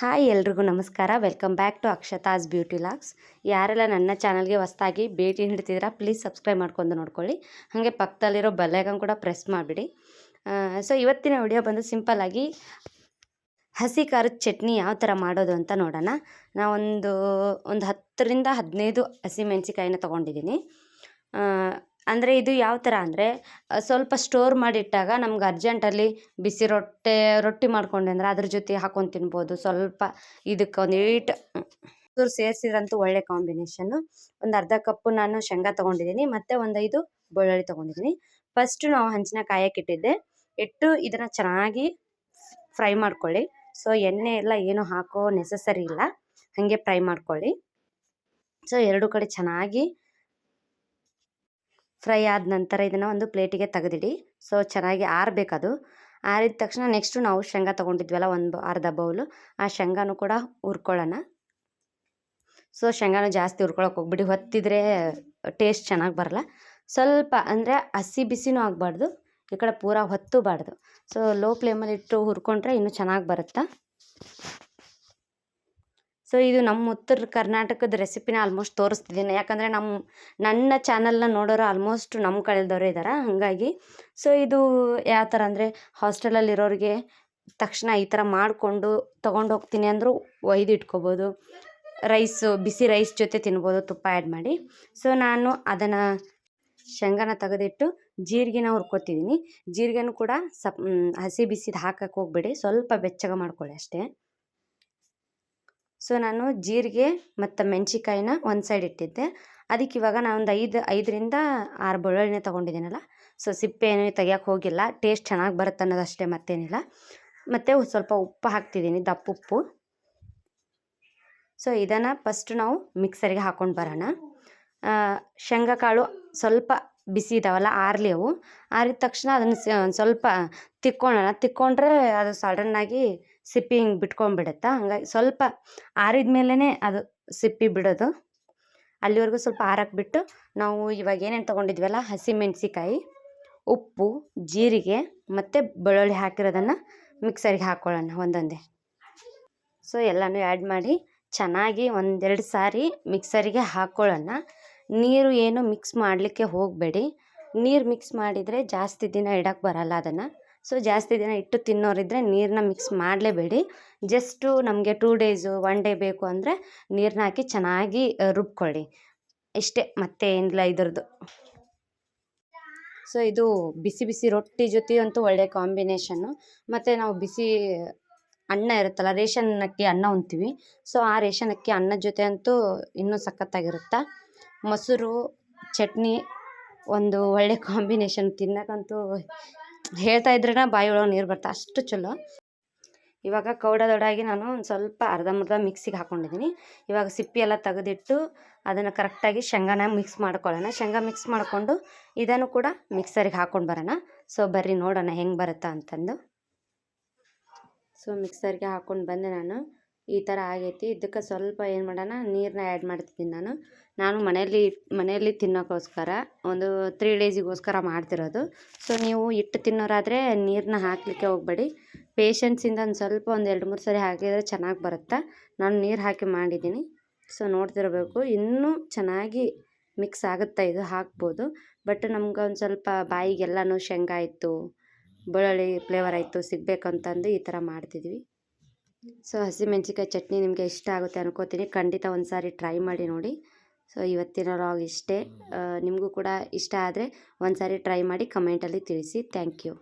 Hi ಎಲ್ರಿಗೂ ನಮಸ್ಕಾರ. Welcome back to Akshata's beauty logs ಯಾರೆಲ್ಲ ನನ್ನ ಚಾನಲ್ಗೆ ಹೊಸ್ದಾಗಿ ಭೇಟಿ ನೀಡ್ತಿದ್ದೀರಾ ಪ್ಲೀಸ್ ಸಬ್ಸ್ಕ್ರೈಬ್ ಮಾಡ್ಕೊಂಡು ನೋಡ್ಕೊಳ್ಳಿ. ಹಾಗೆ ಪಕ್ಕದಲ್ಲಿರೋ ಬೆಲ್ಲೈಕನ್ ಕೂಡ ಪ್ರೆಸ್ ಮಾಡಿಬಿಡಿ. ಸೊ ಇವತ್ತಿನ ವಿಡಿಯೋ ಬಂದು ಸಿಂಪಲ್ಲಾಗಿ ಹಸಿ ಖಾರದ ಚಟ್ನಿ ಯಾವ ಥರ ಮಾಡೋದು ಅಂತ ನೋಡೋಣ. ನಾವೊಂದು ಒಂದು ಹತ್ತರಿಂದ ಹದಿನೈದು ಹಸಿಮೆಣ್ಸಿಕಾಯಿನ ತೊಗೊಂಡಿದ್ದೀನಿ ಅಂದರೆ ಇದು ಯಾವ ಥರ ಅಂದರೆ ಸ್ವಲ್ಪ ಸ್ಟೋರ್ ಮಾಡಿಟ್ಟಾಗ ನಮ್ಗೆ ಅರ್ಜೆಂಟಲ್ಲಿ ಬಿಸಿ ರೊಟ್ಟೆ, ರೊಟ್ಟಿ ಮಾಡ್ಕೊಂಡೆ ಅಂದ್ರೆ ಅದ್ರ ಜೊತೆ ಹಾಕೊಂಡು ತಿನ್ಬೋದು. ಸ್ವಲ್ಪ ಇದಕ್ಕೆ ಒಂದು ಏಟ್ ಚೂರು ಸೇರಿಸಿದ್ರಂತೂ ಒಳ್ಳೆ ಕಾಂಬಿನೇಷನ್ನು ಒಂದು ಅರ್ಧ ಕಪ್ಪು ನಾನು ಶೇಂಗಾ ತೊಗೊಂಡಿದ್ದೀನಿ, ಮತ್ತು ಒಂದು ಐದು ಬೆಳ್ಳುಳ್ಳಿ ತೊಗೊಂಡಿದ್ದೀನಿ. ಫಸ್ಟು ನಾವು ಹಂಚಿನ ಕಾಯಕ್ಕೆ ಇಟ್ಟಿದ್ದೆ. ಇಟ್ಟು ಇದನ್ನು ಚೆನ್ನಾಗಿ ಫ್ರೈ ಮಾಡ್ಕೊಳ್ಳಿ. ಸೊ ಎಣ್ಣೆ ಎಲ್ಲ ಏನು ಹಾಕೋ ನೆಸಸರಿ ಇಲ್ಲ. ಹಾಗೆ ಫ್ರೈ ಮಾಡ್ಕೊಳ್ಳಿ. ಸೊ ಎರಡು ಕಡೆ ಚೆನ್ನಾಗಿ ಫ್ರೈ ಆದ ನಂತರ ಇದನ್ನು ಒಂದು ಪ್ಲೇಟಿಗೆ ತೆಗೆದಿಡಿ. ಸೊ, ಚೆನ್ನಾಗಿ ಆರಬೇಕದು. ಆರಿದ ತಕ್ಷಣ ನೆಕ್ಸ್ಟು ನಾವು ಶೇಂಗಾ ತೊಗೊಂಡಿದ್ವಲ್ಲ, ಒಂದು ಅರ್ಧ ಬೌಲು. ಆ ಶೇಂಗಾನು ಕೂಡ ಹುರ್ಕೊಳ್ಳೋಣ. ಸೊ, ಶೇಂಗಾನು ಜಾಸ್ತಿ ಹುರ್ಕೊಳಕ್ಕೆ ಹೋಗ್ಬಿಡಿ. ಹೊತ್ತಿದ್ರೆ ಟೇಸ್ಟ್ ಚೆನ್ನಾಗಿ ಬರಲ್ಲ. ಸ್ವಲ್ಪ ಅಂದರೆ ಹಸಿ ಬಿಸಿನೂ ಆಗಬಾರ್ದು. ಈ ಕಡೆ ಪೂರ ಹೊತ್ತೂಬಾರ್ದು ಸೊ, ಲೋ ಫ್ಲೇಮಲ್ಲಿ ಇಟ್ಟು ಹುರ್ಕೊಂಡ್ರೆ ಇನ್ನೂ ಚೆನ್ನಾಗಿ ಬರುತ್ತೆ? ಸೊ, ಇದು ನಮ್ಮ ಉತ್ತರ ಕರ್ನಾಟಕದ ರೆಸಿಪಿನ ಆಲ್ಮೋಸ್ಟ್ ತೋರಿಸ್ತಿದ್ದೀನಿ ಯಾಕಂದರೆ ನಮ್ಮ ನನ್ನ ಚಾನಲ್ನ ನೋಡೋರು ಆಲ್ಮೋಸ್ಟ್ ನಮ್ಮ ಕಡೆದವರೇ ಇದ್ದಾರೆ ಹಾಗಾಗಿ. ಸೊ, ಇದು ಯಾವ ಥರ ಅಂದರೆ ಹಾಸ್ಟೆಲಲ್ಲಿರೋರಿಗೆ ತಕ್ಷಣ ಈ ಥರ ಮಾಡಿಕೊಂಡು ತೊಗೊಂಡು ಹೋಗ್ತೀನಿ ಅಂದರೂ ಒಯ್ದು ಇಟ್ಕೋಬೋದು. ರೈಸು ಬಿಸಿ ರೈಸ್ ಜೊತೆ ತಿನ್ಬೋದು, ತುಪ್ಪ ಆ್ಯಡ್ ಮಾಡಿ. ಸೊ, ನಾನು ಅದನ್ನು ಶೇಂಗಾನ ತೆಗೆದಿಟ್ಟು ಜೀರಿಗೆನ ಹುರ್ಕೋತಿದ್ದೀನಿ ಜೀರಿಗೆನೂ ಕೂಡ ಸಪ್ ಹಸಿ ಬಿಸಿದು ಹಾಕಕ್ಕೆ ಹೋಗ್ಬೇಡಿ. ಸ್ವಲ್ಪ ಬೆಚ್ಚಗೆ ಮಾಡ್ಕೊಳ್ಳಿ ಅಷ್ಟೇ. ಸೊ ನಾನು ಜೀರಿಗೆ ಮತ್ತು ಮೆಣಸಿಕಾಯಿನ ಒಂದು ಸೈಡ್ ಇಟ್ಟಿದ್ದೆ. ಅದಕ್ಕೆ ಇವಾಗ ನಾನು ಒಂದು ಐದು, ಐದರಿಂದ ಆರು ಬೆಳ್ಳುಳ್ಳಿನೇ ತೊಗೊಂಡಿದ್ದೀನಲ್ಲ, ಸೊ ಸಿಪ್ಪೆ ಏನು ತೆಗಿಯೋಕೆ ಹೋಗಿಲ್ಲ ಟೇಸ್ಟ್ ಚೆನ್ನಾಗಿ ಬರುತ್ತೆ ಅನ್ನೋದಷ್ಟೇ ಮತ್ತೇನಿಲ್ಲ. ಮತ್ತು ಸ್ವಲ್ಪ ಉಪ್ಪು ಹಾಕ್ತಿದ್ದೀನಿ, ದಪ್ಪ ಉಪ್ಪು. ಸೊ ಇದನ್ನು ಫಸ್ಟ್ ನಾವು ಮಿಕ್ಸರಿಗೆ ಹಾಕ್ಕೊಂಡು ಬರೋಣ. ಶೇಂಗಾ ಕಾಳು ಸ್ವಲ್ಪ ಬಿಸಿ ಇದಾವಲ್ಲ, ಆರಲಿ ಅವು. ಆರಿದ ತಕ್ಷಣ ಅದನ್ನು ಸ್ವಲ್ಪ ತಿಕ್ಕೊಳ್ಳೋಣ ತಿಕ್ಕೊಂಡ್ರೆ ಅದು ಸಡನ್ನಾಗಿ ಸಿಪ್ಪಿ ಹಿಂಗೆ ಬಿಟ್ಕೊಂಡ್ಬಿಡುತ್ತಾ? ಹಂಗಾಗಿ ಸ್ವಲ್ಪ ಆರಿದ ಮೇಲೇ ಅದು ಸಿಪ್ಪಿ ಬಿಡೋದು. ಅಲ್ಲಿವರೆಗೂ ಸ್ವಲ್ಪ ಆರಕ್ಕೆ ಬಿಟ್ಟು ನಾವು ಇವಾಗ ಏನೇನು ತೊಗೊಂಡಿದ್ವಲ್ಲ, ಹಸಿಮೆಣಸಿಕಾಯಿ, ಉಪ್ಪು, ಜೀರಿಗೆ ಮತ್ತು ಬೆಳ್ಳುಳ್ಳಿ ಹಾಕಿರೋದನ್ನು ಮಿಕ್ಸರಿಗೆ ಹಾಕ್ಕೊಳ್ಳೋಣ ಒಂದೊಂದೇ. ಸೊ, ಎಲ್ಲನೂ ಆ್ಯಡ್ ಮಾಡಿ ಚೆನ್ನಾಗಿ ಒಂದೆರಡು ಸಾರಿ ಮಿಕ್ಸರಿಗೆ ಹಾಕ್ಕೊಳ್ಳೋಣ ನೀರು ಏನು ಮಿಕ್ಸ್ ಮಾಡಲಿಕ್ಕೆ ಹೋಗಬೇಡಿ. ನೀರು ಮಿಕ್ಸ್ ಮಾಡಿದರೆ ಜಾಸ್ತಿ ದಿನ ಇಡಕ್ಕೆ ಬರಲ್ಲ ಅದನ್ನು. ಸೊ, ಜಾಸ್ತಿ ದಿನ ಇಟ್ಟು ತಿನ್ನೋರಿದ್ದರೆ ನೀರನ್ನ ಮಿಕ್ಸ್ ಮಾಡಲೇಬೇಡಿ. ಜಸ್ಟು ನಮಗೆ ಟೂ ಡೇಸು ಒನ್ ಡೇ ಬೇಕು ಅಂದರೆ ನೀರನ್ನ ಹಾಕಿ ಚೆನ್ನಾಗಿ ರುಬ್ಕೊಳ್ಳಿ. ಇಷ್ಟೇ, ಮತ್ತೆ ಏನಿಲ್ಲ ಇದ್ರದ್ದು. ಸೊ ಇದು ಬಿಸಿ ಬಿಸಿ ರೊಟ್ಟಿ ಜೊತೆ ಅಂತೂ ಒಳ್ಳೆಯ ಕಾಂಬಿನೇಷನ್ನು ಮತ್ತು ನಾವು ಬಿಸಿ ಅನ್ನ ಇರುತ್ತಲ್ಲ, ರೇಷನ್ ಅಕ್ಕಿ ಅನ್ನ ಉಣ್ತೀವಿ. ಸೊ ಆ ರೇಷನ್ ಅಕ್ಕಿ ಅನ್ನದ ಜೊತೆ ಅಂತೂ ಇನ್ನೂ ಸಖತ್ತಾಗಿರುತ್ತೆ? ಮೊಸರು, ಚಟ್ನಿ, ಒಂದು ಒಳ್ಳೆ ಕಾಂಬಿನೇಷನ್ ತಿನ್ನಕ್ಕಂತೂ ಹೇಳ್ತಾ ಇದ್ರೇ ಬಾಯಿ ಒಳಗೆ ನೀರು ಬರ್ತಾ ಅಷ್ಟು ಚಲೋ. ಇವಾಗ ಕೌಡ ದೊಡ್ಡಾಗಿ ನಾನು ಒಂದು ಸ್ವಲ್ಪ ಅರ್ಧಂಬರ್ಧ ಮಿಕ್ಸಿಗೆ ಹಾಕ್ಕೊಂಡಿದ್ದೀನಿ ಇವಾಗ ಸಿಪ್ಪಿ ಎಲ್ಲ ತೆಗೆದಿಟ್ಟು ಅದನ್ನು ಕರೆಕ್ಟಾಗಿ ಶೇಂಗಾನ ಮಿಕ್ಸ್ ಮಾಡ್ಕೊಳ್ಳೋಣ. ಶೇಂಗಾ ಮಿಕ್ಸ್ ಮಾಡಿಕೊಂಡು ಇದನ್ನು ಕೂಡ ಮಿಕ್ಸರಿಗೆ ಹಾಕ್ಕೊಂಡು ಬರೋಣ. ಸೊ ಬರ್ರಿ ನೋಡೋಣ ಹೆಂಗೆ ಬರುತ್ತಾ ಅಂತಂದು. ಸೊ ಮಿಕ್ಸರ್ಗೆ ಹಾಕ್ಕೊಂಡು ಬಂದೆ ನಾನು. ಈ ಥರ ಆಗೈತಿ. ಇದಕ್ಕೆ ಸ್ವಲ್ಪ ಏನು ಮಾಡೋಣ ನೀರನ್ನ ಆ್ಯಡ್ ಮಾಡ್ತಿದ್ದೀನಿ ನಾನು. ನಾನು ಮನೆಯಲ್ಲಿ ಮನೆಯಲ್ಲಿ ತಿನ್ನೋಕ್ಕೋಸ್ಕರ, ಒಂದು ತ್ರೀ ಡೇಸಿಗೋಸ್ಕರ ಮಾಡ್ತಿರೋದು. ಸೊ ನೀವು ಹಿಟ್ಟು ತಿನ್ನೋರಾದರೆ ನೀರನ್ನ ಹಾಕಲಿಕ್ಕೆ ಹೋಗಬೇಡಿ. ಪೇಷನ್ಸಿಂದ ಒಂದು ಸ್ವಲ್ಪ ಒಂದು ಎರಡು ಮೂರು ಸರಿ ಹಾಕಿದರೆ ಚೆನ್ನಾಗಿ ಬರುತ್ತೆ? ನಾನು ನೀರು ಹಾಕಿ ಮಾಡಿದ್ದೀನಿ. ಸೊ ನೋಡ್ತಿರಬೇಕು. ಇನ್ನೂ ಚೆನ್ನಾಗಿ ಮಿಕ್ಸ್ ಆಗುತ್ತೆ ಇದು ಹಾಕ್ಬೋದು. ಬಟ್ ನಮ್ಗೆ ಒಂದು ಸ್ವಲ್ಪ ಬಾಯಿಗೆಲ್ಲನೂ ಶೇಂಗಾ ಇತ್ತು ಬೆಳ್ಳುಳ್ಳಿ ಫ್ಲೇವರ್ ಆಯಿತು, ಸಿಗಬೇಕಂತಂದು ಈ ಥರ ಮಾಡ್ತಿದ್ವಿ. ಸೊ ಹಸಿಮೆಣ್ಸಿಕಾಯಿ ಚಟ್ನಿ ನಿಮಗೆ ಇಷ್ಟ ಆಗುತ್ತೆ ಅನ್ಕೋತೀನಿ. ಖಂಡಿತ ಒಂದು ಸಾರಿ ಟ್ರೈ ಮಾಡಿ ನೋಡಿ. ಸೊ ಇವತ್ತಿನ ಲಾಗ್ ಇಷ್ಟೇ. ನಿಮಗೂ ಕೂಡ ಇಷ್ಟ ಆದರೆ ಒಂದು ಸಾರಿ ಟ್ರೈ ಮಾಡಿ ಕಮೆಂಟಲ್ಲಿ ತಿಳಿಸಿ. Thank you